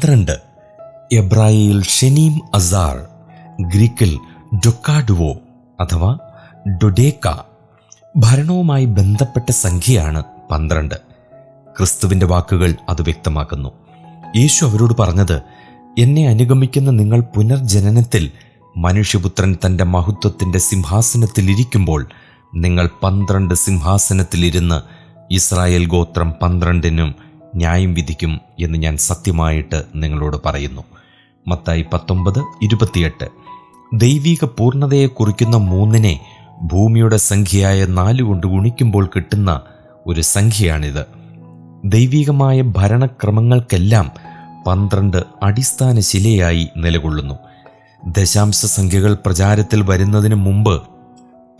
പന്ത്രണ്ട്. എബ്രായയിൽ ഷെനീം അസാർ ഗ്രീക്കിൽ ഡൊക്കാഡുവോ അഥവാ ഡൊഡേക്ക ഭരണവുമായി ബന്ധപ്പെട്ട സംഖ്യയാണ് പന്ത്രണ്ട്. ക്രിസ്തുവിന്റെ വാക്കുകൾ അത് വ്യക്തമാക്കുന്നു. യേശു അവരോട് പറഞ്ഞത് എന്നെ അനുഗമിക്കുന്ന നിങ്ങൾ പുനർജനനത്തിൽ മനുഷ്യപുത്രൻ തന്റെ മഹത്വത്തിന്റെ സിംഹാസനത്തിലിരിക്കുമ്പോൾ നിങ്ങൾ പന്ത്രണ്ട് സിംഹാസനത്തിലിരുന്ന് ഇസ്രായേൽ ഗോത്രം പന്ത്രണ്ടിനും ന്യായം വിധിക്കും എന്ന് ഞാൻ സത്യമായിട്ട് നിങ്ങളോട് പറയുന്നു. മത്തായി പത്തൊമ്പത് ഇരുപത്തിയെട്ട്. ദൈവിക പൂർണതയെ കുറിക്കുന്ന മൂന്നിനെ ഭൂമിയുടെ സംഖ്യയായ നാല് കൊണ്ട് ഗുണിക്കുമ്പോൾ കിട്ടുന്ന ഒരു സംഖ്യയാണിത്. ദൈവികമായ ഭരണക്രമങ്ങൾക്കെല്ലാം പന്ത്രണ്ട് അടിസ്ഥാന ശിലയായി നിലകൊള്ളുന്നു. ദശാംശ സംഖ്യകൾ പ്രചാരത്തിൽ വരുന്നതിന് മുമ്പ്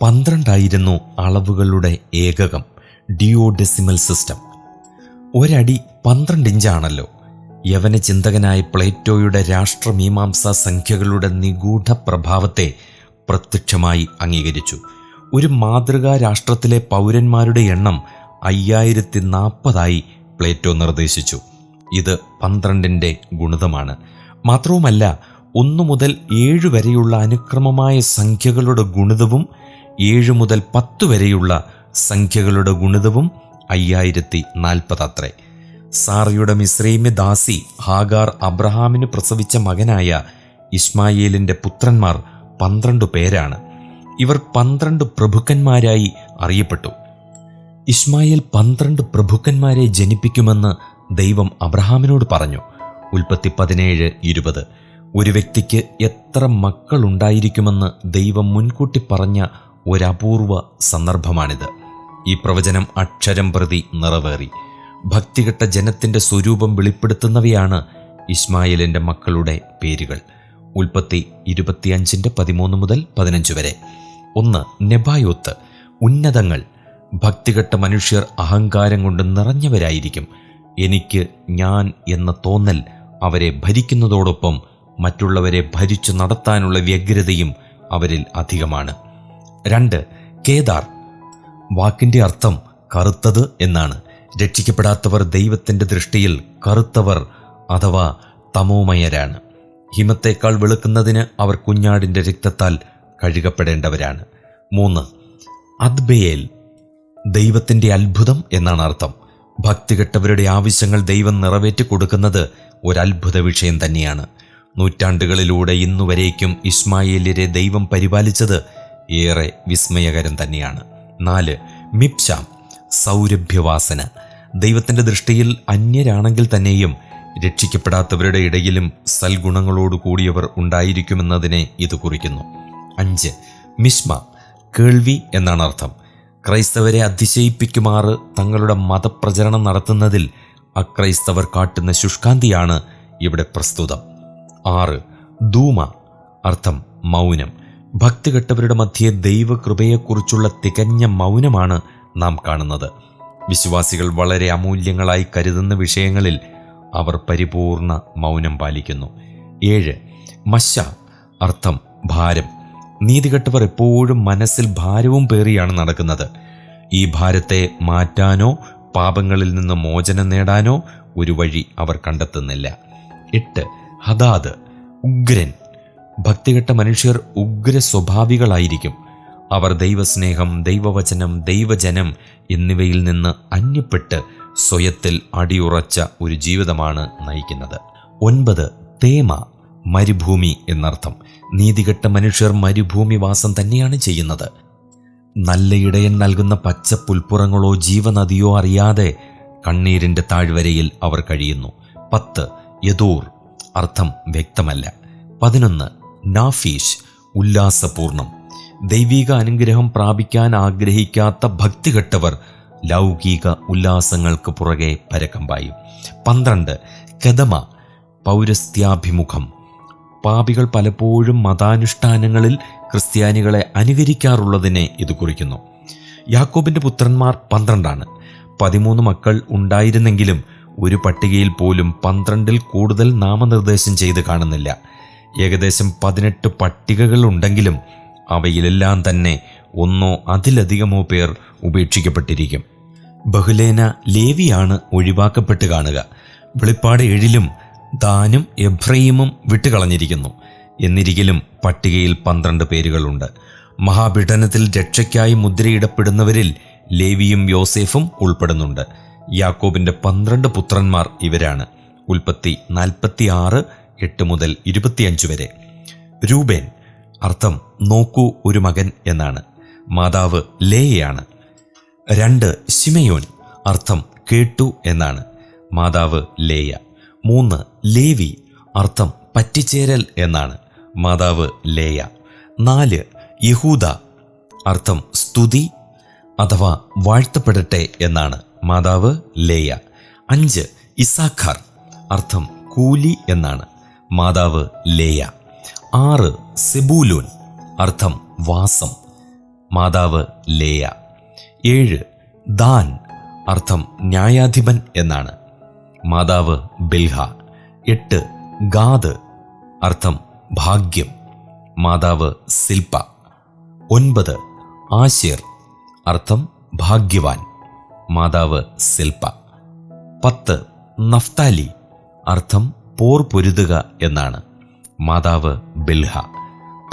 പന്ത്രണ്ടായിരുന്നു അളവുകളുടെ ഏകകം ഡിയോഡെസിമൽ സിസ്റ്റം. ഒരടി പന്ത്രണ്ട് ഇഞ്ചാണല്ലോ. യവന ചിന്തകനായ പ്ലേറ്റോയുടെ രാഷ്ട്രമീമാംസാ സംഖ്യകളുടെ നിഗൂഢ പ്രഭാവത്തെ പ്രത്യക്ഷമായി അംഗീകരിച്ചു. ഒരു മാതൃകാ രാഷ്ട്രത്തിലെ പൗരന്മാരുടെ എണ്ണം അയ്യായിരത്തി നാൽപ്പതായി പ്ലേറ്റോ നിർദ്ദേശിച്ചു. ഇത് പന്ത്രണ്ടിന്റെ ഗുണിതമാണ്. മാത്രവുമല്ല ഒന്നു മുതൽ ഏഴ് വരെയുള്ള അനുക്രമമായ സംഖ്യകളുടെ ഗുണിതവും ഏഴ് മുതൽ പത്ത് വരെയുള്ള സംഖ്യകളുടെ ഗുണിതവും അയ്യായിരത്തി നാൽപ്പത് അത്രേ. സാറയുടെ മിശ്രീമ്യ ദാസി ഹാഗാർ അബ്രഹാമിന് പ്രസവിച്ച മകനായ ഇസ്മായേലിന്റെ പുത്രന്മാർ പന്ത്രണ്ട് പേരാണ്. ഇവർ പന്ത്രണ്ട് പ്രഭുക്കന്മാരായി അറിയപ്പെട്ടു. ഇസ്മായേൽ പന്ത്രണ്ട് പ്രഭുക്കന്മാരെ ജനിപ്പിക്കുമെന്ന് ദൈവം അബ്രഹാമിനോട് പറഞ്ഞു. ഉൽപ്പത്തി പതിനേഴ് ഇരുപത്. ഒരു വ്യക്തിക്ക് എത്ര മക്കളുണ്ടായിരിക്കുമെന്ന് ദൈവം മുൻകൂട്ടി പറഞ്ഞ ഒരപൂർവ സന്ദർഭമാണിത്. ഈ പ്രവചനം അക്ഷരം പ്രതി നിറവേറി. ഭക്തികെട്ട ജനത്തിന്റെ സ്വരൂപം വെളിപ്പെടുത്തുന്നവയാണ് ഇസ്മായിലിന്റെ മക്കളുടെ പേരുകൾ. ഉൽപ്പത്തി ഇരുപത്തിയഞ്ചിന്റെ പതിമൂന്ന് മുതൽ പതിനഞ്ച് വരെ. ഒന്ന് നെബായോത്ത്. ഉന്നതങ്ങൾ. ഭക്തികെട്ട മനുഷ്യർ അഹങ്കാരം കൊണ്ട് നിറഞ്ഞവരായിരിക്കും. എനിക്ക് ഞാൻ എന്ന തോന്നൽ അവരെ ഭരിക്കുന്നതോടൊപ്പം മറ്റുള്ളവരെ ഭരിച്ചു നടത്താനുള്ള വ്യഗ്രതയും അവരിൽ അധികമാണ്. രണ്ട് കേദാർ. വാക്കിന്റെ അർത്ഥം കറുത്തത് എന്നാണ്. രക്ഷിക്കപ്പെടാത്തവർ ദൈവത്തിന്റെ ദൃഷ്ടിയിൽ കറുത്തവർ അഥവാ തമോമയരാണ്. ഹിമത്തേക്കാൾ വെളുക്കുന്നതിന് അവർ കുഞ്ഞാടിന്റെ രക്തത്താൽ കഴുകപ്പെടേണ്ടവരാണ്. മൂന്ന് അദ്ബയേൽ ദൈവത്തിന്റെ അത്ഭുതം എന്നാണ് അർത്ഥം. ഭക്തികെട്ടവരുടെ ആവശ്യങ്ങൾ ദൈവം നിറവേറ്റി കൊടുക്കുന്നത് ഒരത്ഭുത വിഷയം തന്നെയാണ്. നൂറ്റാണ്ടുകളിലൂടെ ഇന്നുവരേക്കും ഇസ്മായേലിരെ ദൈവം പരിപാലിച്ചത് ഏറെ വിസ്മയകരം തന്നെയാണ്. നാല് മിപ്ശാം സൗരഭ്യവാസന. ദൈവത്തിന്റെ ദൃഷ്ടിയിൽ അന്യരാണെങ്കിൽ തന്നെയും രക്ഷിക്കപ്പെടാത്തവരുടെ ഇടയിലും സൽഗുണങ്ങളോട് കൂടിയവർ ഉണ്ടായിരിക്കുമെന്നതിനെ ഇത് കുറിക്കുന്നു. അഞ്ച് മിസ്മ കേൾവി എന്നാണ് അർത്ഥം. ക്രൈസ്തവരെ അതിശയിപ്പിക്കുമാറ് തങ്ങളുടെ മതപ്രചരണം നടത്തുന്നതിൽ അക്രൈസ്തവർ കാട്ടുന്ന ശുഷ്കാന്തിയാണ് ഇവിടെ പ്രസ്തുതം. ആറ് ധൂമ അർത്ഥം മൗനം. ഭക്തികെട്ടവരുടെ മധ്യേ ദൈവകൃപയെക്കുറിച്ചുള്ള തികഞ്ഞ മൗനമാണ് നാം കാണുന്നത്. വിശ്വാസികൾ വളരെ അമൂല്യങ്ങളായി കരുതുന്ന വിഷയങ്ങളിൽ അവർ പരിപൂർണ മൗനം പാലിക്കുന്നു. ഏഴ് മശ അർത്ഥം ഭാരം. നീതികെട്ടവർ എപ്പോഴും മനസ്സിൽ ഭാരവും പേറിയാണ് നടക്കുന്നത്. ഈ ഭാരത്തെ മാറ്റാനോ പാപങ്ങളിൽ നിന്ന് മോചനം നേടാനോ ഒരു വഴി അവർ കണ്ടെത്തുന്നില്ല. എട്ട് ഹദാദ് ഉഗ്രൻ. ഭക്തികെട്ട മനുഷ്യർ ഉഗ്ര സ്വഭാവികളായിരിക്കും അവർ ദൈവസ്നേഹം ദൈവവചനം ദൈവജനം എന്നിവയിൽ നിന്ന് അന്യപ്പെട്ട് സ്വയത്തിൽ അടിയുറച്ച ഒരു ജീവിതമാണ് നയിക്കുന്നത്. ഒൻപത് തേമ മരുഭൂമി എന്നർത്ഥം. നീതികെട്ട മനുഷ്യർ മരുഭൂമി വാസം തന്നെയാണ് ചെയ്യുന്നത്. നല്ല ഇടയൻ നൽകുന്ന പച്ച പുൽപ്പുറങ്ങളോ ജീവനദിയോ അറിയാതെ കണ്ണീരിന്റെ താഴ്വരയിൽ അവർ കഴിയുന്നു. പത്ത് യദൂർ അർത്ഥം വ്യക്തമല്ല. പതിനൊന്ന് നാഫീഷ് ഉല്ലാസപൂർണം. ദൈവിക അനുഗ്രഹം പ്രാപിക്കാൻ ആഗ്രഹിക്കാത്ത ഭക്തികെട്ടവർ ലൗകിക ഉല്ലാസങ്ങൾക്ക് പുറകെ പരക്കം പായും പന്ത്രണ്ട് കഥമ പൗരസ്ത്യാഭിമുഖം. പാപികൾ പലപ്പോഴും മതാനുഷ്ഠാനങ്ങളിൽ ക്രിസ്ത്യാനികളെ അനുകരിക്കാറുള്ളതിനെ ഇത് കുറിക്കുന്നു. യാക്കോബിന്റെ പുത്രന്മാർ പന്ത്രണ്ടാണ്. പതിമൂന്ന് മക്കൾ ഉണ്ടായിരുന്നെങ്കിലും ഒരു പട്ടികയിൽ പോലും പന്ത്രണ്ടിൽ കൂടുതൽ നാമനിർദ്ദേശം ചെയ്ത് കാണുന്നില്ല. ഏകദേശം പതിനെട്ട് പട്ടികകൾ ഉണ്ടെങ്കിലും അവയിലെല്ലാം തന്നെ ഒന്നോ അതിലധികമോ പേർ ഉപേക്ഷിക്കപ്പെട്ടിരിക്കും. ബഹുലേന ലേവിയാണ് ഒഴിവാക്കപ്പെട്ട് കാണുക. വെളിപ്പാട് ഏഴിലും ദാനും എബ്രഹീമും വിട്ടുകളഞ്ഞിരിക്കുന്നു. എന്നിരിക്കലും പട്ടികയിൽ പന്ത്രണ്ട് പേരുകളുണ്ട്. മഹാപീഠനത്തിൽ രക്ഷയ്ക്കായി മുദ്രയിടപ്പെടുന്നവരിൽ ലേവിയും യോസേഫും ഉൾപ്പെടുന്നുണ്ട്. യാക്കോബിന്റെ പന്ത്രണ്ട് പുത്രന്മാർ ഇവരാണ്. ഉൽപ്പത്തി നാൽപ്പത്തി ആറ് എട്ട് മുതൽ ഇരുപത്തിയഞ്ച് വരെ. രൂപേൻ അർത്ഥം നോക്കൂ ഒരു മകൻ എന്നാണ്. മാതാവ് ലേയാണ് രണ്ട് ശിമയോൻ അർത്ഥം കേട്ടു എന്നാണ്. മാതാവ് ലേയ. മൂന്ന് ലേവി അർത്ഥം പറ്റിച്ചേരൽ എന്നാണ്. മാതാവ് ലേയ. നാല് യഹൂദ അർത്ഥം സ്തുതി അഥവാ വാഴ്ത്തപ്പെടട്ടെ എന്നാണ്. മാതാവ് ലേയ. അഞ്ച് ഇസാഖാർ അർത്ഥം കൂലി എന്നാണ്. മാതാവ് ലേയ. ആറ് സെബൂലൂൻ അർത്ഥം വാസം മാതാവ് ലേയ. ഏഴ് ദാൻ അർത്ഥം ന്യായാധിപൻ എന്നാണ്. മാതാവ് ബിൽഹ. എട്ട് ഗാദ് അർത്ഥം ഭാഗ്യം മാതാവ് സിൽപ. ഒൻപത് ആശിർ അർത്ഥം ഭാഗ്യവാൻ മാതാവ് സിൽപ. പത്ത് നഫ്താലി അർത്ഥം പോർ പൊരുതുക എന്നാണ്. മാതാവ് ബിൽഹ.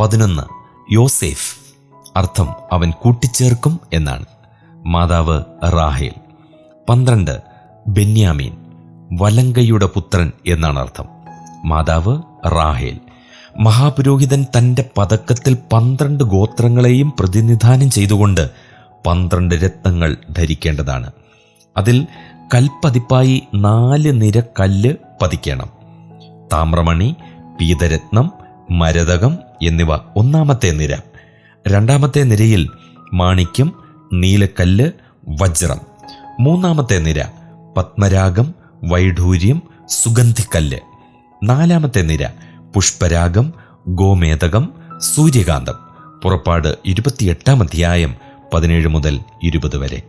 പതിനൊന്ന്. യോസേഫ്. അർത്ഥം അവൻ കൂട്ടിച്ചേർക്കും എന്നാണ്. മാതാവ് റാഹേൽ. പന്ത്രണ്ട്. ബെന്യാമീൻ. വലങ്കയുടെ പുത്രൻ എന്നാണ് അർത്ഥം. മാതാവ് റാഹേൽ. മഹാപുരോഹിതൻ തന്റെ പതക്കത്തിൽ പന്ത്രണ്ട് ഗോത്രങ്ങളെയും പ്രതിനിധാനം ചെയ്തുകൊണ്ട് പന്ത്രണ്ട് രത്നങ്ങൾ ധരിക്കേണ്ടതാണ്. അതിൽ കൽപ്പതിപ്പായി നാല് നിര കല്ല് പതിക്കണം. താമ്രമണി പീതരത്നം മരതകം എന്നിവ ഒന്നാമത്തെ നിര. രണ്ടാമത്തെ നിരയിൽ മാണിക്യം നീലക്കല്ല് വജ്രം. മൂന്നാമത്തെ നിര പത്മരാഗം വൈഢൂര്യം സുഗന്ധിക്കല്ല്. നാലാമത്തെ നിര പുഷ്പരാഗം ഗോമേതകം സൂര്യകാന്തം. പുറപ്പാട് ഇരുപത്തിയെട്ടാം അധ്യായം പതിനേഴ് മുതൽ ഇരുപത് വരെ.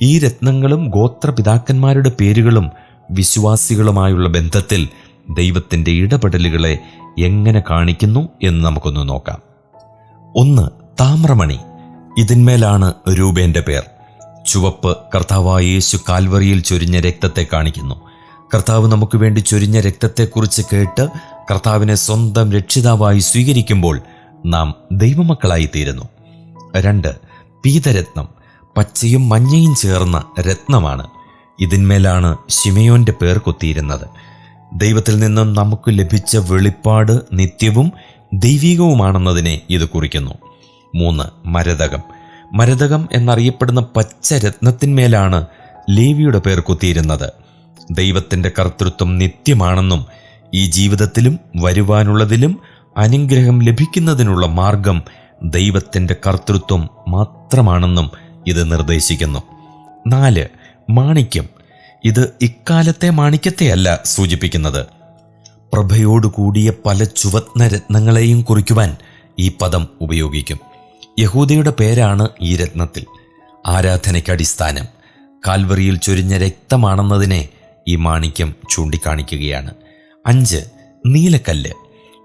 ഈ രത്നങ്ങളും ഗോത്രപിതാക്കന്മാരുടെ പേരുകളും വിശ്വാസികളുമായുള്ള ബന്ധത്തിൽ ദൈവത്തിന്റെ ഇടപെടലുകളെ എങ്ങനെ കാണിക്കുന്നു എന്ന് നമുക്കൊന്ന് നോക്കാം. ഒന്ന് താമ്രമണി. ഇതിന്മേലാണ് രൂപേന്റെ പേർ. ചുവപ്പ് കർത്താവായ യേശു കാൽവറിയിൽ ചൊരിഞ്ഞ രക്തത്തെ കാണിക്കുന്നു. കർത്താവ് നമുക്ക് വേണ്ടി ചൊരിഞ്ഞ രക്തത്തെക്കുറിച്ച് കേട്ട് കർത്താവിനെ സ്വന്തം രക്ഷിതാവായി സ്വീകരിക്കുമ്പോൾ നാം ദൈവമക്കളായി തീരുന്നു. രണ്ട് പീതരത്നം. പച്ചയും മഞ്ഞയും ചേർന്ന രത്നമാണ്. ഇതിന്മേലാണ് ശിമയോന്റെ പേർ കൊത്തിയിരുന്നത്. ദൈവത്തിൽ നിന്നും നമുക്ക് ലഭിച്ച വെളിപ്പാട് നിത്യവും ദൈവികവുമാണെന്നതിനെ ഇത് കുറിക്കുന്നു. മൂന്ന് മരതകം. മരതകം എന്നറിയപ്പെടുന്ന പച്ച രത്നത്തിന്മേലാണ് ലേവിയുടെ പേർ കുത്തിയിരുന്നത്. ദൈവത്തിന്റെ കർത്തൃത്വം നിത്യമാണെന്നും ഈ ജീവിതത്തിലും വരുവാനുള്ളതിലും അനുഗ്രഹം ലഭിക്കുന്നതിനുള്ള മാർഗം ദൈവത്തിന്റെ കർത്തൃത്വം മാത്രമാണെന്നും ഇത് നിർദ്ദേശിക്കുന്നു. നാല് മാണിക്യം. ഇത് ഇക്കാലത്തെ മാണിക്യത്തെയല്ല സൂചിപ്പിക്കുന്നത്. പ്രഭയോടുകൂടിയ പല ചുവത്ന രത്നങ്ങളെയും കുറിക്കുവാൻ ഈ പദം ഉപയോഗിക്കും. യഹൂദയുടെ പേരാണ് ഈ രത്നത്തിൽ. ആരാധനയ്ക്ക് അടിസ്ഥാനം കാൽവറിയിൽ ചൊരിഞ്ഞ രക്തമാണെന്നതിനെ ഈ മാണിക്യം ചൂണ്ടിക്കാണിക്കുകയാണ്. അഞ്ച് നീലക്കല്ല്.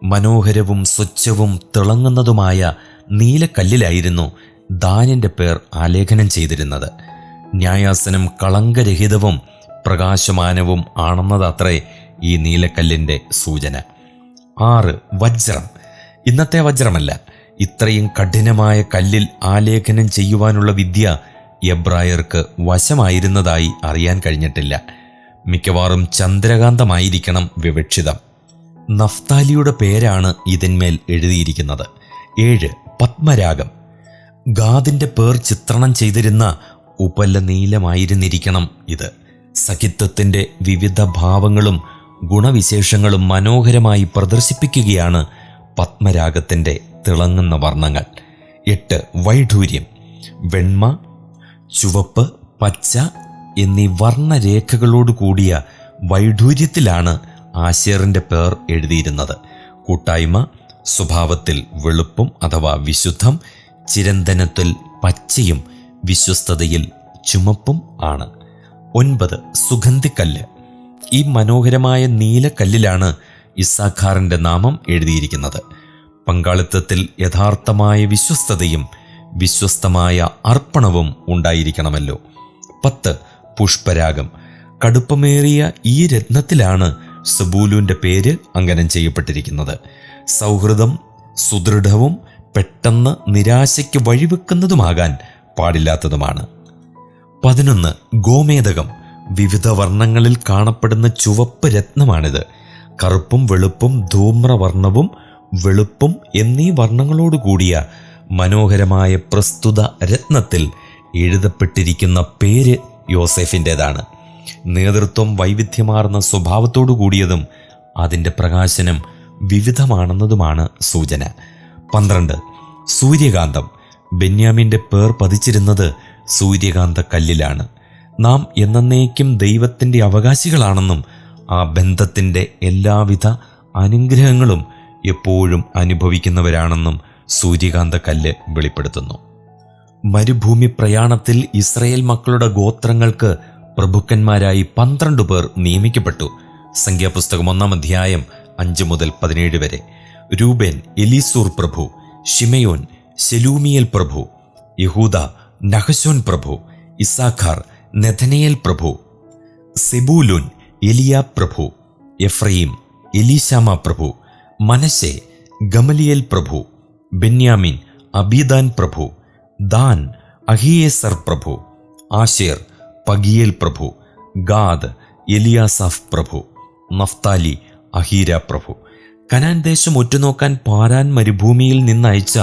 മനോഹരവും സ്വച്ഛവും തിളങ്ങുന്നതുമായ നീലക്കല്ലിലായിരുന്നു ദാനിന്റെ പേർ ആലേഖനം ചെയ്തിരുന്നത്. ന്യായാസനം കളങ്കരഹിതവും പ്രകാശമാനവും ആണെന്നതത്രേ ഈ നീലക്കല്ലിന്റെ സൂചന. ആറ് വജ്രം. ഇന്നത്തെ വജ്രമല്ല. ഇത്രയും കഠിനമായ കല്ലിൽ ആലേഖനം ചെയ്യുവാനുള്ള വിദ്യ എബ്രായർക്ക് വശമായിരുന്നതായി അറിയാൻ കഴിഞ്ഞിട്ടില്ല. മിക്കവാറും ചന്ദ്രകാന്തമായിരിക്കണം വിവക്ഷിതം. നഫ്താലിയുടെ പേരാണ് ഇതിന്മേൽ എഴുതിയിരിക്കുന്നത്. ഏഴ് പത്മരാഗം. ഗാദിന്റെ പേർ ചിത്രണം ചെയ്തിരുന്ന ഉപല നീലമായിരുന്നിരിക്കണം ഇത്. സഖിത്വത്തിന്റെ വിവിധ ഭാവങ്ങളും ഗുണവിശേഷങ്ങളും മനോഹരമായി പ്രദർശിപ്പിക്കുകയാണ് പത്മരാഗത്തിന്റെ തിളങ്ങുന്ന വർണങ്ങൾ. എട്ട് വൈഢൂര്യം വെണ്മ ചുവപ്പ് പച്ച എന്നീ വർണരേഖകളോട് കൂടിയ വൈഢൂര്യത്തിലാണ് ആശേറിന്റെ പേർ എഴുതിയിരുന്നത്. കൂട്ടായ്മ സ്വഭാവത്തിൽ വെളുപ്പും അഥവാ വിശുദ്ധം ചിരന്തനത്തിൽ പച്ചയും വിശ്വസ്തതയിൽ ചുമപ്പും ആണ്. ഒൻപത് സുഗന്ധിക്കല്ല്. ഈ മനോഹരമായ നീലക്കല്ലിലാണ് ഇസാഖാറിന്റെ നാമം എഴുതിയിരിക്കുന്നത്. പങ്കാളിത്തത്തിൽ യഥാർത്ഥമായ വിശ്വസ്തതയും വിശ്വസ്തമായ അർപ്പണവും ഉണ്ടായിരിക്കണമല്ലോ. പത്ത് പുഷ്പരാഗം. കടുപ്പമേറിയ ഈ രത്നത്തിലാണ് സബൂലുവിന്റെ പേര് അങ്കനം ചെയ്യപ്പെട്ടിരിക്കുന്നത്. സൗഹൃദം സുദൃഢവും പെട്ടെന്ന് നിരാശയ്ക്ക് വഴിവെക്കുന്നതുമാകാൻ പാടില്ലാത്തതുമാണ്. പതിനൊന്ന് ഗോമേതകം വിവിധ വർണങ്ങളിൽ കാണപ്പെടുന്ന ചുവപ്പ് രത്നമാണിത്. കറുപ്പും വെളുപ്പും ധൂമ്രവർണവും വെളുപ്പും എന്നീ വർണങ്ങളോട് കൂടിയ മനോഹരമായ പ്രസ്തുത രത്നത്തിൽ എഴുതപ്പെട്ടിരിക്കുന്ന പേര് യോസെഫിന്റെതാണ് നേതൃത്വം വൈവിധ്യമാർന്ന സ്വഭാവത്തോടു കൂടിയതും അതിന്റെ പ്രകാശനം വിവിധമാണെന്നതുമാണ് സൂചന. പന്ത്രണ്ട്. സൂര്യകാന്തം. ബെന്യാമിന്റെ പേർ പതിച്ചിരുന്നത് സൂര്യകാന്ത കല്ലിലാണ് നാം എന്നേക്കും ദൈവത്തിന്റെ അവകാശികളാണെന്നും ആ ബന്ധത്തിന്റെ എല്ലാവിധ അനുഗ്രഹങ്ങളും എപ്പോഴും അനുഭവിക്കുന്നവരാണെന്നും സൂര്യകാന്ത കല്ല് വെളിപ്പെടുത്തുന്നു. മരുഭൂമി പ്രയാണത്തിൽ ഇസ്രയേൽ മക്കളുടെ ഗോത്രങ്ങൾക്ക് പ്രഭുക്കന്മാരായി പന്ത്രണ്ട് പേർ നിയമിക്കപ്പെട്ടു. സംഖ്യാപുസ്തകം ഒന്നാം അധ്യായം അഞ്ച് മുതൽ പതിനേഴ് വരെ. രൂബേൻ എലീസൂർ പ്രഭു ഷിമയോൻ ശെലൂമിയൽ പ്രഭു യഹൂദ നഹശോൻ പ്രഭു ഇസാഖാർ നെഥനയേൽ പ്രഭു സെബൂലുൻ എലിയാ പ്രഭു എഫ്രയീം എലീശാമ പ്രഭു മനശെ ഗമലിയൽ പ്രഭു ബെന്യാമിൻ അബീദാൻ പ്രഭു ദാൻ അഹിയേസർ പ്രഭു ആശേർ പഗിയേൽ പ്രഭു ഗാദ് എലിയാസാഫ് പ്രഭു നഫ്താലി അഹീര പ്രഭു. കനാൻ ദേശം ഒറ്റുനോക്കാൻ പാരാൻ മരുഭൂമിയിൽ നിന്നയച്ച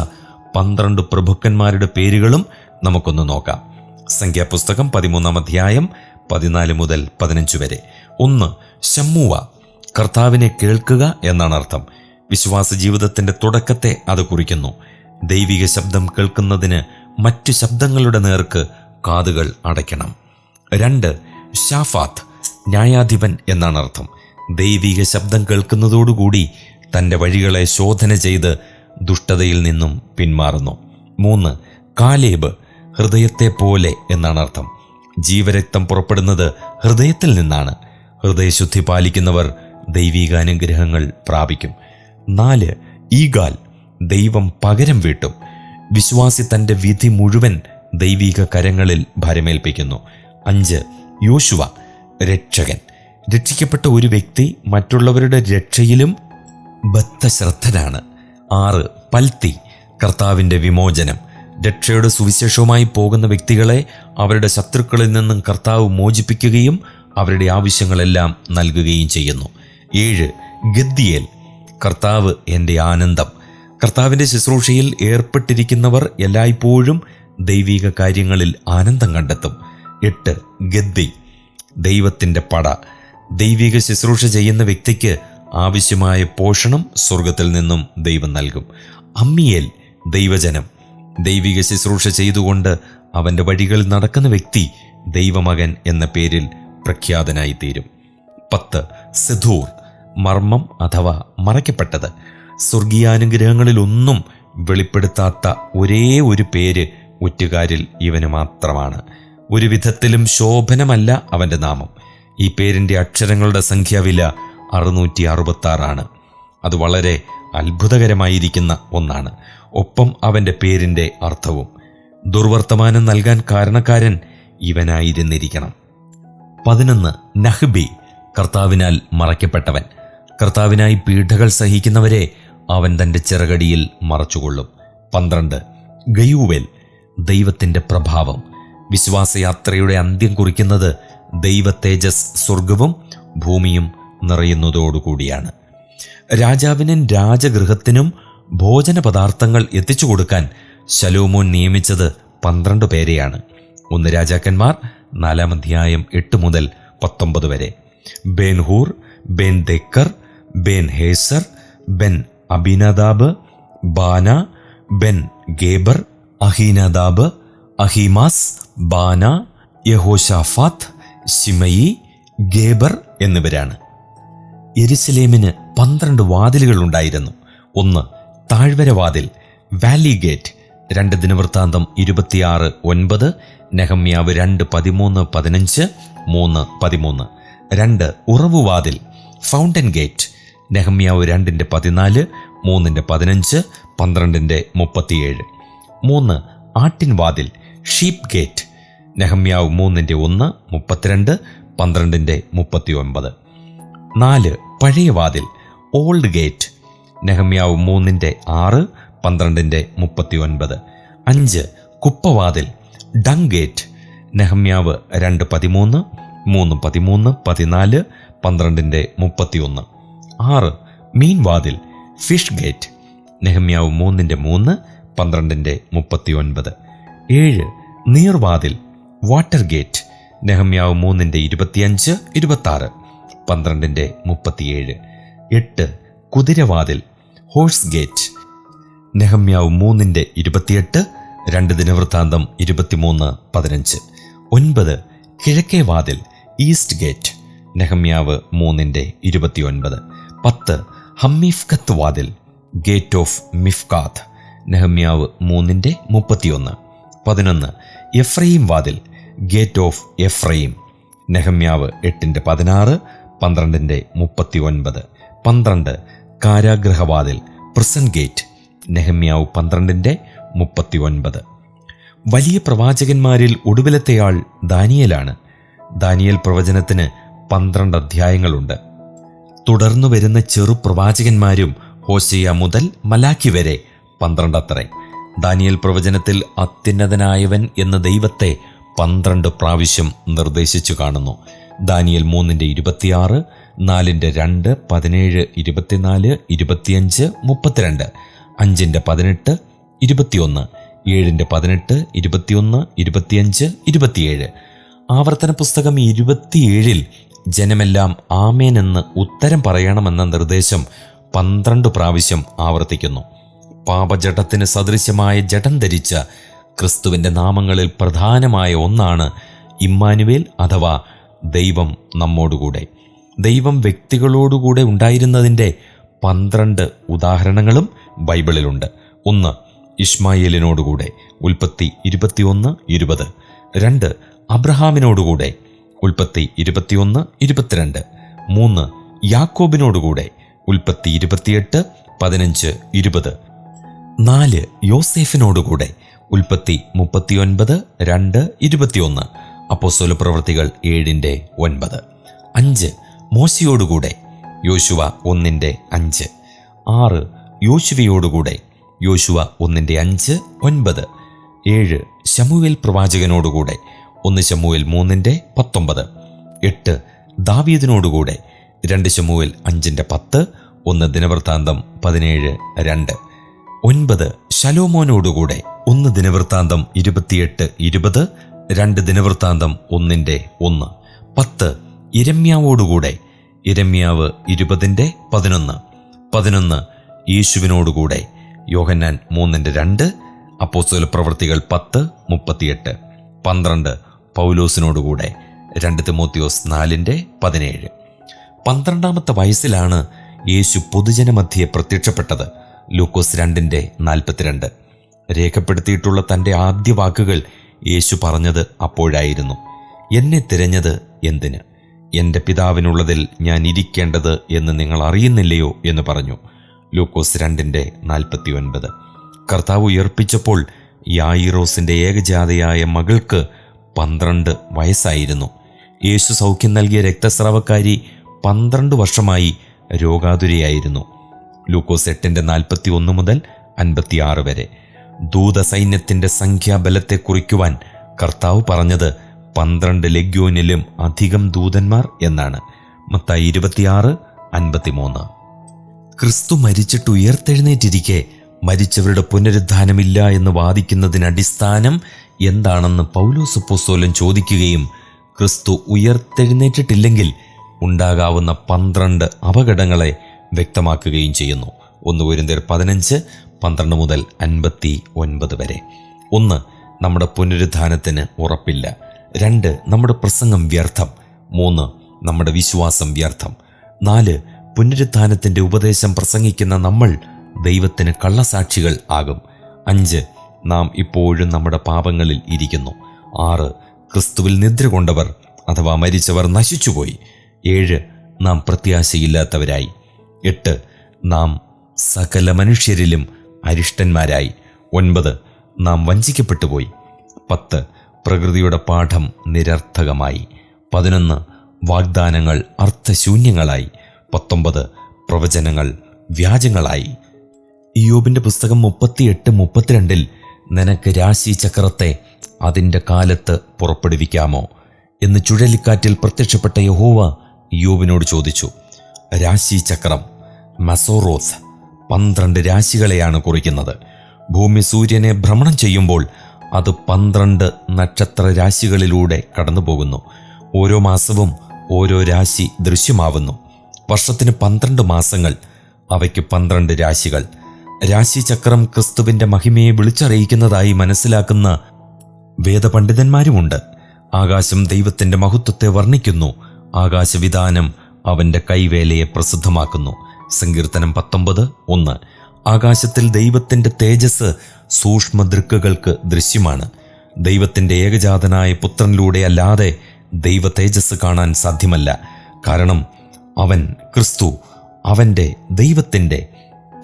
പന്ത്രണ്ട് പ്രഭുക്കന്മാരുടെ പേരുകളും നമുക്കൊന്ന് നോക്കാം. സംഖ്യാപുസ്തകം പതിമൂന്നാം അധ്യായം പതിനാല് മുതൽ പതിനഞ്ച് വരെ. ഒന്ന് ശമ്മുവ. കർത്താവിനെ കേൾക്കുക എന്നാണ് അർത്ഥം. വിശ്വാസ ജീവിതത്തിന്റെ തുടക്കത്തെ അത് കുറിക്കുന്നു. ദൈവിക ശബ്ദം കേൾക്കുന്നതിന് മറ്റു ശബ്ദങ്ങളുടെ നേർക്ക് കാതുകൾ അടയ്ക്കണം. രണ്ട് ഷാഫാത്ത് ന്യായാധിപൻ എന്നാണ് അർത്ഥം. ദൈവിക ശബ്ദം കേൾക്കുന്നതോടുകൂടി തന്റെ വഴികളെ ശോധന ചെയ്ത് ദുഷ്ടതയിൽ നിന്നും പിന്മാറുന്നു. മൂന്ന് കാലേബ്. ഹൃദയത്തെ പോലെ എന്നാണ് അർത്ഥം. ജീവരക്തം പുറപ്പെടുന്നത് ഹൃദയത്തിൽ നിന്നാണ്. ഹൃദയശുദ്ധി പാലിക്കുന്നവർ ദൈവികാനുഗ്രഹങ്ങൾ പ്രാപിക്കും. നാല് ഈഗാൽ ദൈവം പകരം വീട്ടും. വിശ്വാസി തന്റെ വിധി മുഴുവൻ ദൈവിക കരങ്ങളിൽ ഭരമേൽപ്പിക്കുന്നു. അഞ്ച് യോശുവ രക്ഷകൻ. രക്ഷിക്കപ്പെട്ട ഒരു വ്യക്തി മറ്റുള്ളവരുടെ രക്ഷയിലും ബദ്ധശ്രദ്ധനാണ്. ആറ് പൽത്തി കർത്താവിന്റെ വിമോചനം. രക്ഷയുടെ സുവിശേഷവുമായി പോകുന്ന വ്യക്തികളെ അവരുടെ ശത്രുക്കളിൽ നിന്നും കർത്താവ് മോചിപ്പിക്കുകയും അവരുടെ ആവശ്യങ്ങളെല്ലാം നൽകുകയും ചെയ്യുന്നു. ഏഴ് ഗദ്ദിയേൽ കർത്താവ് എന്റെ ആനന്ദം. കർത്താവിന്റെ ശുശ്രൂഷയിൽ ഏർപ്പെട്ടിരിക്കുന്നവർ എല്ലായ്പ്പോഴും ദൈവിക കാര്യങ്ങളിൽ ആനന്ദം കണ്ടെത്തും. എട്ട് ഗദ്ദി ദൈവത്തിന്റെ പട. ദൈവിക ശുശ്രൂഷ ചെയ്യുന്ന വ്യക്തിക്ക് ആവശ്യമായ പോഷണം സ്വർഗത്തിൽ നിന്നും ദൈവം നൽകും. അമ്മിയേൽ ദൈവജനം. ദൈവിക ശുശ്രൂഷ ചെയ്തുകൊണ്ട് അവന്റെ വഴികളിൽ നടക്കുന്ന വ്യക്തി ദൈവമകൻ എന്ന പേരിൽ പ്രഖ്യാതനായി തീരും പത്ത് സിധൂർ മർമ്മം അഥവാ മറയ്ക്കപ്പെട്ടത്. സ്വർഗീയാനുഗ്രഹങ്ങളിലൊന്നും വെളിപ്പെടുത്താത്ത ഒരേ ഒരു പേര് ഒറ്റുകാരിൽ ഇവന് മാത്രമാണ്. ഒരു വിധത്തിലും ശോഭനമല്ല അവന്റെ നാമം. ഈ പേരിന്റെ അക്ഷരങ്ങളുടെ സംഖ്യാവില അറുന്നൂറ്റി അറുപത്താറാണ് അത് വളരെ അത്ഭുതകരമായിരിക്കുന്ന ഒന്നാണ്. ഒപ്പം അവന്റെ പേരിന്റെ അർത്ഥവും. ദുർവർത്തമാനം നൽകാൻ കാരണക്കാരൻ ഇവനായിരുന്നിരിക്കണം. പതിനൊന്ന് നഹ്ബി കർത്താവിനാൽ മറയ്ക്കപ്പെട്ടവൻ. കർത്താവിനായി പീഡകൾ സഹിക്കുന്നവരെ അവൻ തന്റെ ചിറകടിയിൽ മറച്ചുകൊള്ളും. പന്ത്രണ്ട് ഗയൂവേൽ ദൈവത്തിന്റെ പ്രഭാവം. വിശ്വാസയാത്രയുടെ അന്ത്യം കുറിക്കുന്നത് ദൈവ തേജസ് സ്വർഗവും ഭൂമിയും നിറയുന്നതോടുകൂടിയാണ്. രാജാവിനും രാജഗൃഹത്തിനും ഭോജന പദാർത്ഥങ്ങൾ എത്തിച്ചു കൊടുക്കാൻ ശലോമോൻ നിയമിച്ചത് പന്ത്രണ്ട് പേരെയാണ്. ഒന്ന് രാജാക്കന്മാർ നാലാം അധ്യായം എട്ട് മുതൽ പത്തൊമ്പത് വരെ. Benhur Ben Deker Ben Hesed Ben Abinadab Baana Ben Geber Ahinadab Ahimaaz Baana Jehoshaphat Shimei Geber എന്നിവരാണ്. എരുസലേമിന് പന്ത്രണ്ട് വാതിലുകൾ ഉണ്ടായിരുന്നു. ഒന്ന് താഴ്വര വാതിൽ വാലി ഗേറ്റ് രണ്ട് ദിനവൃത്താന്തം ഇരുപത്തിയാറ് ഒൻപത് നെഹമ്യാവ് രണ്ട് പതിമൂന്ന് പതിനഞ്ച് മൂന്ന് പതിമൂന്ന്. രണ്ട് ഉറവുവാതിൽ ഫൗണ്ടൻ ഗേറ്റ് നെഹമ്യാവ് രണ്ടിന്റെ പതിനാല് മൂന്നിന്റെ പതിനഞ്ച് പന്ത്രണ്ടിന്റെ മുപ്പത്തിയേഴ്. മൂന്ന് ആട്ടിൻ വാതിൽ ഷീപ്പ് ഗേറ്റ് നെഹമ്യാവ് മൂന്നിന്റെ ഒന്ന് മുപ്പത്തിരണ്ട് പന്ത്രണ്ടിന്റെ മുപ്പത്തി ഒൻപത് നാല് പഴയ വാതിൽ ഓൾഡ് ഗേറ്റ് നെഹമ്യാവ് മൂന്നിന്റെ ആറ് പന്ത്രണ്ടിന്റെ മുപ്പത്തി ഒൻപത് അഞ്ച് കുപ്പവാതിൽ ഡങ് ഗേറ്റ് നെഹമ്യാവ് രണ്ട് പതിമൂന്ന് മൂന്ന് പതിമൂന്ന് പതിനാല് പന്ത്രണ്ടിന്റെ മുപ്പത്തിയൊന്ന്. ആറ് മീൻവാതിൽ ഫിഷ് ഗേറ്റ്. നെഹമ്യാവ് മൂന്നിന്റെ മൂന്ന് പന്ത്രണ്ടിന്റെ മുപ്പത്തി ഒൻപത് ഏഴ് നീർവാതിൽ വാട്ടർ ഗേറ്റ്. നെഹമ്യാവ് മൂന്നിന്റെ ഇരുപത്തിയഞ്ച് ഇരുപത്താറ് പന്ത്രണ്ടിന്റെ മുപ്പത്തിയേഴ്. എട്ട് കുതിരവാതിൽ ഹോഴ്സ് ഗേറ്റ് നെഹമ്യാവ് മൂന്നിന്റെ ഇരുപത്തിയെട്ട് രണ്ട് ദിനവൃത്താന്തം ഇരുപത്തിമൂന്ന് പതിനഞ്ച്. ഒൻപത് കിഴക്കേ വാതിൽ ഈസ്റ്റ് ഗേറ്റ്. നെഹമ്യാവ് മൂന്നിന്റെ ഇരുപത്തിയൊൻപത്. പത്ത് ഹമ്മീഫ്കത്ത് വാതിൽ ഗേറ്റ് ഓഫ് മിഫ്കാത്ത് നെഹമ്യാവ് മൂന്നിന്റെ മുപ്പത്തിയൊന്ന്. പതിനൊന്ന് എഫ്രൈം വാതിൽ ഗേറ്റ് ഓഫ് എഫ്രൈം നെഹമ്യാവ് എട്ടിന്റെ പതിനാറ് പന്ത്രണ്ടിന്റെ മുപ്പത്തി ഒൻപത് പന്ത്രണ്ട് കാരാഗ്രഹവാതിൽ പ്രിസൺ ഗേറ്റ് നെഹമ്യാവ് പന്ത്രണ്ടിന്റെ മുപ്പത്തി ഒൻപത് വലിയ പ്രവാചകന്മാരിൽ ഒടുവിലത്തെയാൾ ദാനിയലാണ്. ദാനിയൽ പ്രവചനത്തിന് പന്ത്രണ്ട് അധ്യായങ്ങളുണ്ട്. തുടർന്നു വരുന്ന ചെറു പ്രവാചകന്മാരും ഹോസിയ മുതൽ മലാക്കി വരെ പന്ത്രണ്ടത്രേ. ദാനിയൽ പ്രവചനത്തിൽ അത്യുന്നതനായവൻ എന്ന ദൈവത്തെ പന്ത്രണ്ട് പ്രാവശ്യം നിർദ്ദേശിച്ചു കാണുന്നു. ദാനിയൽ മൂന്നിന്റെ ഇരുപത്തിയാറ് നാലിന്റെ രണ്ട് പതിനേഴ് ഇരുപത്തിനാല് ഇരുപത്തിയഞ്ച് മുപ്പത്തിരണ്ട്. അഞ്ചിന്റെ പതിനെട്ട് ഇരുപത്തിയൊന്ന്. ഏഴിന്റെ പതിനെട്ട് ഇരുപത്തിയൊന്ന് ഇരുപത്തിയഞ്ച് ഇരുപത്തിയേഴ്. ആവർത്തന പുസ്തകം ഇരുപത്തിയേഴിൽ ജനമെല്ലാം ആമേൻ എന്ന് ഉത്തരം പറയണമെന്ന നിർദ്ദേശം പന്ത്രണ്ട് പ്രാവശ്യം ആവർത്തിക്കുന്നു. പാപജടത്തിന് സദൃശമായ ജഡം ധരിച്ച ക്രിസ്തുവിന്റെ നാമങ്ങളിൽ പ്രധാനമായ ഒന്നാണ് ഇമ്മാനുവേൽ അഥവാ ദൈവം നമ്മോടുകൂടെ. ദൈവം വ്യക്തികളോടുകൂടെ ഉണ്ടായിരുന്നതിന്റെ പന്ത്രണ്ട് ഉദാഹരണങ്ങളും ബൈബിളിലുണ്ട്. ഒന്ന് ഇഷ്മായേലിനോടുകൂടെ ഉൽപ്പത്തി ഇരുപത്തിയൊന്ന് ഇരുപത്. രണ്ട് അബ്രഹാമിനോടുകൂടെ ഉൽപ്പത്തി ഇരുപത്തിയൊന്ന് ഇരുപത്തിരണ്ട്. മൂന്ന് യാക്കോബിനോടുകൂടെ ഉൽപ്പത്തി ഇരുപത്തിയെട്ട് പതിനഞ്ച് ഇരുപത്. നാല് യോസേഫിനോടുകൂടെ ഉൽപ്പത്തി മുപ്പത്തിയൊൻപത് രണ്ട് ഇരുപത്തിയൊന്ന്. അപ്പോസ്വല പ്രവൃത്തികൾ ഏഴിന്റെ ഒൻപത്. അഞ്ച് മോശയോടുകൂടെ യോശുവ ഒന്നിന്റെ അഞ്ച്. ആറ് യോശുവയോടുകൂടെ യോശുവ ഒന്നിന്റെ അഞ്ച് ഒൻപത്. ഏഴ് ശമുവേൽ പ്രവാചകനോടുകൂടെ ഒന്ന് ശമുവേൽ മൂന്നിന്റെ പത്തൊമ്പത്. എട്ട് ദാവീദിനോടുകൂടെ രണ്ട് ശമുവേൽ അഞ്ചിന്റെ പത്ത് ഒന്ന് ദിനവൃത്താന്തം പതിനേഴ് രണ്ട്. ഒൻപത് ശലോമോനോടുകൂടെ ഒന്ന് ദിനവൃത്താന്തം ഇരുപത്തിയെട്ട് ഇരുപത് രണ്ട് ദിനവൃത്താന്തം ഒന്നിന്റെ ഒന്ന്. പത്ത് ഇരമ്യാവോടുകൂടെ ഇരമ്യാവ് ഇരുപതിന്റെ പതിനൊന്ന്. പതിനൊന്ന് യേശുവിനോടുകൂടെ. യോഹന്നാൻ മൂന്നിന്റെ രണ്ട് അപ്പോസ്തല പ്രവൃത്തികൾ പത്ത് മുപ്പത്തിയെട്ട്. പന്ത്രണ്ട് പൗലോസിനോടുകൂടെ. രണ്ട് തിമോത്തിയോസ് നാലിന്റെ പതിനേഴ്. പന്ത്രണ്ടാമത്തെ വയസ്സിലാണ് യേശു പൊതുജനമധ്യയെ പ്രത്യക്ഷപ്പെട്ടത്. ലൂക്കോസ് രണ്ടിന്റെ നാൽപ്പത്തിരണ്ട്. രേഖപ്പെടുത്തിയിട്ടുള്ള തന്റെ ആദ്യ വാക്കുകൾ യേശു പറഞ്ഞത് അപ്പോഴായിരുന്നു. എന്നെ തിരഞ്ഞത് എന്തിന്? എന്റെ പിതാവിനുള്ളതിൽ ഞാൻ ഇരിക്കേണ്ടത് എന്ന് നിങ്ങൾ അറിയുന്നില്ലയോ എന്ന് പറഞ്ഞു. ലൂക്കോസ് രണ്ടിന്റെ നാൽപ്പത്തി ഒൻപത് കർത്താവ് ഉയർപ്പിച്ചപ്പോൾ യായിറോസിന്റെ ഏകജാതയായ മകൾക്ക് പന്ത്രണ്ട് വയസ്സായിരുന്നു. യേശു സൗഖ്യം നൽകിയ രക്തസ്രാവക്കാരി പന്ത്രണ്ട് വർഷമായി രോഗാതുരയായിരുന്നു. ലൂക്കോസ് എട്ടിന്റെ നാൽപ്പത്തി ഒന്ന് മുതൽ അൻപത്തിയാറ് വരെ. ദൂതസൈന്യത്തിന്റെ സംഖ്യാബലത്തെ കുറിക്കുവാൻ കർത്താവ് പറഞ്ഞത് പന്ത്രണ്ട് ലെഗ്യോനിലും അധികം ദൂതന്മാർ എന്നാണ്. മത്തായി ഇരുപത്തിയാറ് അൻപത്തിമൂന്ന്. ക്രിസ്തു മരിച്ചിട്ട് ഉയർത്തെഴുന്നേറ്റിരിക്കെ മരിച്ചവരുടെ പുനരുദ്ധാനമില്ല എന്ന് വാദിക്കുന്നതിന് അടിസ്ഥാനം എന്താണെന്ന് പൗലോസ് ചോദിക്കുകയും ക്രിസ്തു ഉയർത്തെഴുന്നേറ്റിട്ടില്ലെങ്കിൽ ഉണ്ടാകാവുന്ന പന്ത്രണ്ട് അപകടങ്ങളെ വ്യക്തമാക്കുകയും ചെയ്യുന്നു. ഒന്ന് കുരിന്തിയർ പതിനഞ്ച് പന്ത്രണ്ട് മുതൽ അൻപത്തി ഒൻപത് വരെ. ഒന്ന് നമ്മുടെ പുനരുദ്ധാനത്തിന് ഉറപ്പില്ല. രണ്ട് നമ്മുടെ പ്രസംഗം വ്യർത്ഥം. മൂന്ന് നമ്മുടെ വിശ്വാസം വ്യർത്ഥം. നാല് പുനരുത്ഥാനത്തിന്റെ ഉപദേശം പ്രസംഗിക്കുന്ന നമ്മൾ ദൈവത്തിന് കള്ളസാക്ഷികൾ ആകും. അഞ്ച് നാം ഇപ്പോഴും നമ്മുടെ പാപങ്ങളിൽ ഇരിക്കുന്നു. ആറ് ക്രിസ്തുവിൽ നിദ്ര കൊണ്ടവർ അഥവാ മരിച്ചവർ നശിച്ചുപോയി. ഏഴ് നാം പ്രത്യാശയില്ലാത്തവരായി. എട്ട് നാം സകല മനുഷ്യരിലും അരിഷ്ടന്മാരായി. ഒൻപത് നാം വഞ്ചിക്കപ്പെട്ടു പോയി പത്ത് പ്രകൃതിയുടെ പാഠം നിരർത്ഥകമായി. പതിനൊന്ന് വാഗ്ദാനങ്ങൾ അർത്ഥശൂന്യങ്ങളായി. പത്തൊമ്പത് പ്രവചനങ്ങൾ വ്യാജങ്ങളായി. ഇയോബിന്റെ പുസ്തകം മുപ്പത്തിയെട്ട് മുപ്പത്തിരണ്ടിൽ നിനക്ക് രാശി ചക്രത്തെ അതിന്റെ കാലത്ത് പുറപ്പെടുവിക്കാമോ? എന്ന് ചുഴലിക്കാറ്റിൽ പ്രത്യക്ഷപ്പെട്ട യഹോവ യോബിനോട് ചോദിച്ചു. രാശി ചക്രം മസോറോസ് പന്ത്രണ്ട് രാശികളെയാണ് കുറിക്കുന്നത്. ഭൂമി സൂര്യനെ ഭ്രമണം ചെയ്യുമ്പോൾ അത് പന്ത്രണ്ട് നക്ഷത്ര രാശികളിലൂടെ കടന്നുപോകുന്നു. ഓരോ മാസവും ഓരോ രാശി ദൃശ്യമാവുന്നു. വർഷത്തിന് പന്ത്രണ്ട് മാസങ്ങൾ അവയ്ക്ക് പന്ത്രണ്ട് രാശികൾ. രാശിചക്രം ക്രിസ്തുവിന്റെ മഹിമയെ വിളിച്ചറിയിക്കുന്നതായി മനസ്സിലാക്കുന്ന വേദപണ്ഡിതന്മാരുമുണ്ട്. ആകാശം ദൈവത്തിന്റെ മഹത്വത്തെ വർണിക്കുന്നു. ആകാശവിധാനം അവന്റെ കൈവേലയെ പ്രസിദ്ധമാക്കുന്നു. സങ്കീർത്തനം പത്തൊമ്പത് ഒന്ന്. ആകാശത്തിൽ ദൈവത്തിന്റെ തേജസ് സൂക്ഷ്മദൃക്കുകൾക്ക് ദൃശ്യമാണ്. ദൈവത്തിന്റെ ഏകജാതനായ പുത്രനിലൂടെ അല്ലാതെ ദൈവ തേജസ് കാണാൻ സാധ്യമല്ല. കാരണം അവൻ ക്രിസ്തു അവന്റെ ദൈവത്തിന്റെ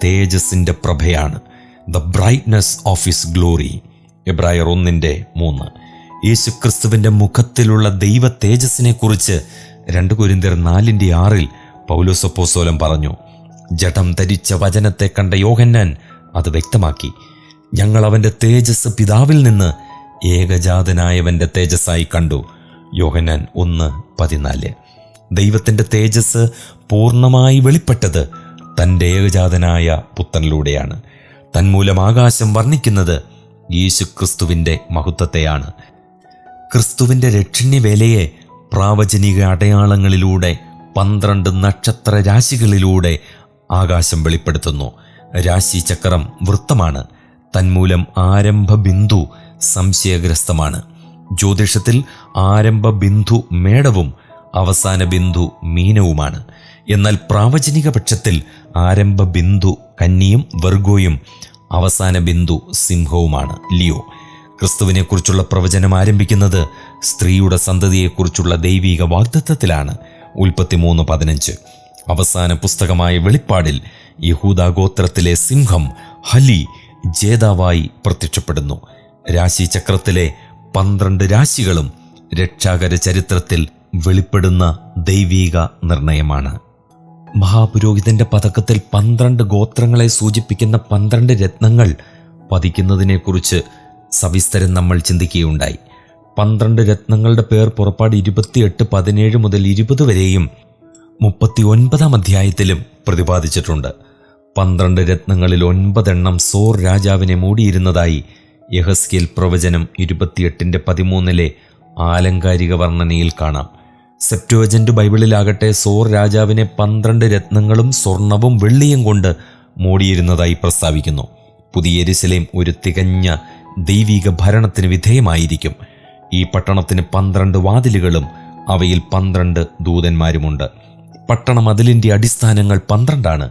തേജസ്സിന്റെ പ്രഭയാണ്. The brightness of his glory എബ്രായർ ഒന്നിന്റെ മൂന്ന്. യേശു ക്രിസ്തുവിന്റെ മുഖത്തിലുള്ള ദൈവ തേജസ്സിനെ കുറിച്ച് രണ്ട് കുരിന്തിർ നാലിന്റെ ആറിൽ പൗലോസപ്പോസോലം പറഞ്ഞു. ജഡം ധരിച്ച വചനത്തെ കണ്ട യോഹന്നാൻ അത് വ്യക്തമാക്കി. ഞങ്ങൾ അവന്റെ തേജസ് പിതാവിൽ നിന്ന് ഏകജാതനായവന്റെ തേജസ്സായി കണ്ടു. യോഹന്നാൻ ഒന്ന് പതിനാല്. ദൈവത്തിന്റെ തേജസ് പൂർണമായി വെളിപ്പെട്ടത് തന്റെ ഏകജാതനായ പുത്രനിലൂടെയാണ്. തന്മൂലം ആകാശം വർണിക്കുന്നത് യേശു ക്രിസ്തുവിന്റെ മഹത്വത്തെയാണ്. ക്രിസ്തുവിന്റെ രക്ഷണ്യവേലയെ പ്രാവചനിക അടയാളങ്ങളിലൂടെ പന്ത്രണ്ട് നക്ഷത്ര രാശികളിലൂടെ ആകാശം വെളിപ്പെടുത്തുന്നു. രാശിചക്രം വൃത്തമാണ്. തന്മൂലം ആരംഭ ബിന്ദു സംശയഗ്രസ്തമാണ്. ജ്യോതിഷത്തിൽ ആരംഭ ബിന്ദു മേടവും അവസാന ബിന്ദു മീനവുമാണ്. എന്നാൽ പ്രാവചനിക പക്ഷത്തിൽ ആരംഭ ബിന്ദു കന്നിയും വർഗോയും അവസാന ബിന്ദു സിംഹവുമാണ്. ലിയോ ക്രിസ്തുവിനെക്കുറിച്ചുള്ള പ്രവചനം ആരംഭിക്കുന്നത് സ്ത്രീയുടെ സന്തതിയെക്കുറിച്ചുള്ള ദൈവിക വാഗ്ദത്വത്തിലാണ് ഉൽപ്പത്തി മൂന്ന് പതിനഞ്ച്. അവസാന പുസ്തകമായ വെളിപ്പാടിൽ യഹൂദാഗോത്രത്തിലെ സിംഹം ഹലി ജേതാവായി പ്രത്യക്ഷപ്പെടുന്നു. രാശിചക്രത്തിലെ പന്ത്രണ്ട് രാശികളും രക്ഷാകര ചരിത്രത്തിൽ വെളിപ്പെടുന്ന ദൈവീക നിർണയമാണ്. മഹാപുരോഹിതന്റെ പതക്കത്തിൽ പന്ത്രണ്ട് ഗോത്രങ്ങളെ സൂചിപ്പിക്കുന്ന പന്ത്രണ്ട് രത്നങ്ങൾ പതിക്കുന്നതിനെക്കുറിച്ച് സവിസ്തരം നമ്മൾ ചിന്തിക്കുകയുണ്ടായി. പന്ത്രണ്ട് രത്നങ്ങളുടെ പേർ പുറപ്പാട് ഇരുപത്തിയെട്ട് പതിനേഴ് മുതൽ ഇരുപത് വരെയും മുപ്പത്തി ഒൻപതാം അധ്യായത്തിലും പ്രതിപാദിച്ചിട്ടുണ്ട്. പന്ത്രണ്ട് രത്നങ്ങളിൽ ഒൻപതെണ്ണം സോർ രാജാവിനെ മൂടിയിരുന്നതായി യഹസ്കേൽ പ്രവചനം ഇരുപത്തിയെട്ടിന്റെ പതിമൂന്നിലെ ആലങ്കാരിക വർണനയിൽ കാണാം. സെപ്റ്റോജന്റ് ബൈബിളിലാകട്ടെ സോർ രാജാവിനെ പന്ത്രണ്ട് രത്നങ്ങളും സ്വർണവും വെള്ളിയും കൊണ്ട് മൂടിയിരുന്നതായി പ്രസ്താവിക്കുന്നു. പുതിയ എരിശിലേം ഒരു തികഞ്ഞ ദൈവിക ഭരണത്തിന് വിധേയമായിരിക്കും. ഈ പട്ടണത്തിന് പന്ത്രണ്ട് വാതിലുകളും അവയിൽ പന്ത്രണ്ട് ദൂതന്മാരുമുണ്ട്. പട്ടണ മതിലിന്റെ അടിസ്ഥാനങ്ങൾ പന്ത്രണ്ടാണ്.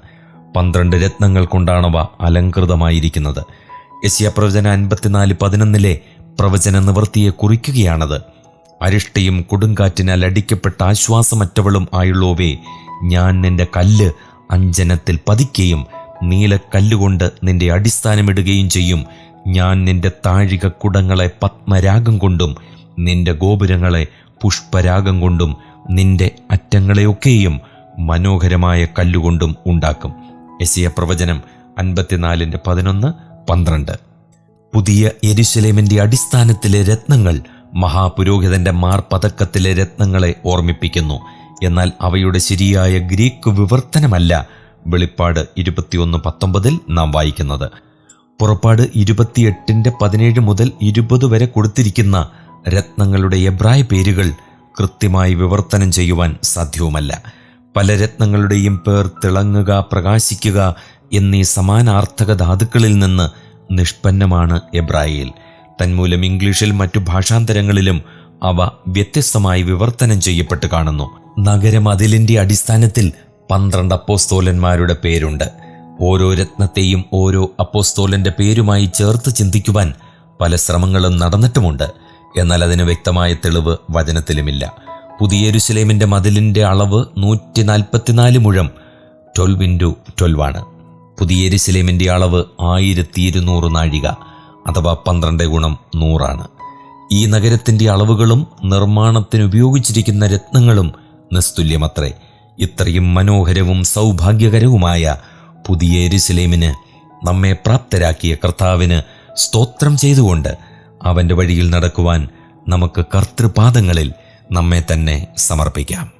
പന്ത്രണ്ട് രത്നങ്ങൾ കൊണ്ടാണവ അലങ്കൃതമായിരിക്കുന്നത് യശ്യപ്രവചന അൻപത്തിനാല് പതിനൊന്നിലെ പ്രവചന നിവൃത്തിയെ കുറിക്കുകയാണത്. അരിഷ്ടയും കൊടുങ്കാറ്റിനാൽ അടിക്കപ്പെട്ട ആശ്വാസമറ്റവളും ആയുള്ളോവേ ഞാൻ നിന്റെ കല്ല് അഞ്ജനത്തിൽ പതിക്കുകയും നീലക്കല്ലുകൊണ്ട് നിന്റെ അടിസ്ഥാനമിടുകയും ചെയ്യും. ഞാൻ നിന്റെ താഴികക്കുടങ്ങളെ പത്മരാഗം കൊണ്ടും നിന്റെ ഗോപുരങ്ങളെ പുഷ്പരാഗം കൊണ്ടും നിന്റെ അറ്റങ്ങളെയൊക്കെയും മനോഹരമായ കല്ലുകൊണ്ടും ഉണ്ടാക്കും. എസിയ പ്രവചനം അൻപത്തിനാലിന്റെ പതിനൊന്ന് പന്ത്രണ്ട്. പുതിയ എരുശലേമിന്റെ അടിസ്ഥാനത്തിലെ രത്നങ്ങൾ മഹാപുരോഹിതന്റെ മാർപതക്കത്തിലെ രത്നങ്ങളെ ഓർമ്മിപ്പിക്കുന്നു. എന്നാൽ അവയുടെ ശരിയായ ഗ്രീക്ക് വിവർത്തനമല്ല വെളിപ്പാട് ഇരുപത്തിയൊന്ന് പത്തൊമ്പതിൽ നാം വായിക്കുന്നത്. പുറപ്പാട് ഇരുപത്തിയെട്ടിന്റെ പതിനേഴ് മുതൽ ഇരുപത് വരെ കൊടുത്തിരിക്കുന്ന രത്നങ്ങളുടെ എബ്രായ പേരുകൾ കൃത്യമായി വിവർത്തനം ചെയ്യുവാൻ സാധ്യവുമല്ല. പല രത്നങ്ങളുടെയും പേർ തിളങ്ങുക പ്രകാശിക്കുക എന്നീ സമാനാർത്ഥക ധാതുക്കളിൽ നിന്ന് നിഷ്പന്നമാണ് എബ്രായയിൽ തന്മൂലം ഇംഗ്ലീഷിൽ മറ്റു ഭാഷാന്തരങ്ങളിലും അവ വ്യത്യസ്തമായി വിവർത്തനം ചെയ്യപ്പെട്ട് കാണുന്നു. നഗരമതിലിന്റെ അടിസ്ഥാനത്തിൽ പന്ത്രണ്ട് അപ്പോസ്തോലന്മാരുടെ പേരുണ്ട്. ഓരോ രത്നത്തെയും ഓരോ അപ്പോസ്തോലന്റെ പേരുമായി ചേർത്ത് ചിന്തിക്കുവാൻ പല ശ്രമങ്ങളും നടന്നിട്ടുമുണ്ട്. എന്നാൽ അതിന് വ്യക്തമായ തെളിവ് വചനത്തിലുമില്ല. പുതിയ മതിലിന്റെ അളവ് നൂറ്റി നാൽപ്പത്തിനാല് മുഴം ട്വൽവ് ഇന്റു ട്വൽവ് ആണ്. പുതിയ യെരുശലേമിന്റെ അളവ് ആയിരത്തി ഇരുന്നൂറ് നാഴിക അഥവാ പന്ത്രണ്ട് ഗുണം നൂറാണ് ഈ നഗരത്തിന്റെ അളവുകളും നിർമ്മാണത്തിന് ഉപയോഗിച്ചിരിക്കുന്ന രത്നങ്ങളും നിസ്തുല്യമത്രേ. ഇത്രയും മനോഹരവും സൗഭാഗ്യകരവുമായ പുതിയ എരുസലേമിന് നമ്മെ പ്രാപ്തരാക്കിയ കർത്താവിന് സ്തോത്രം ചെയ്തുകൊണ്ട് അവന്റെ വഴിയിൽ നടക്കുവാൻ നമുക്ക് കർത്തൃപാദങ്ങളിൽ നമ്മെ തന്നെ സമർപ്പിക്കാം.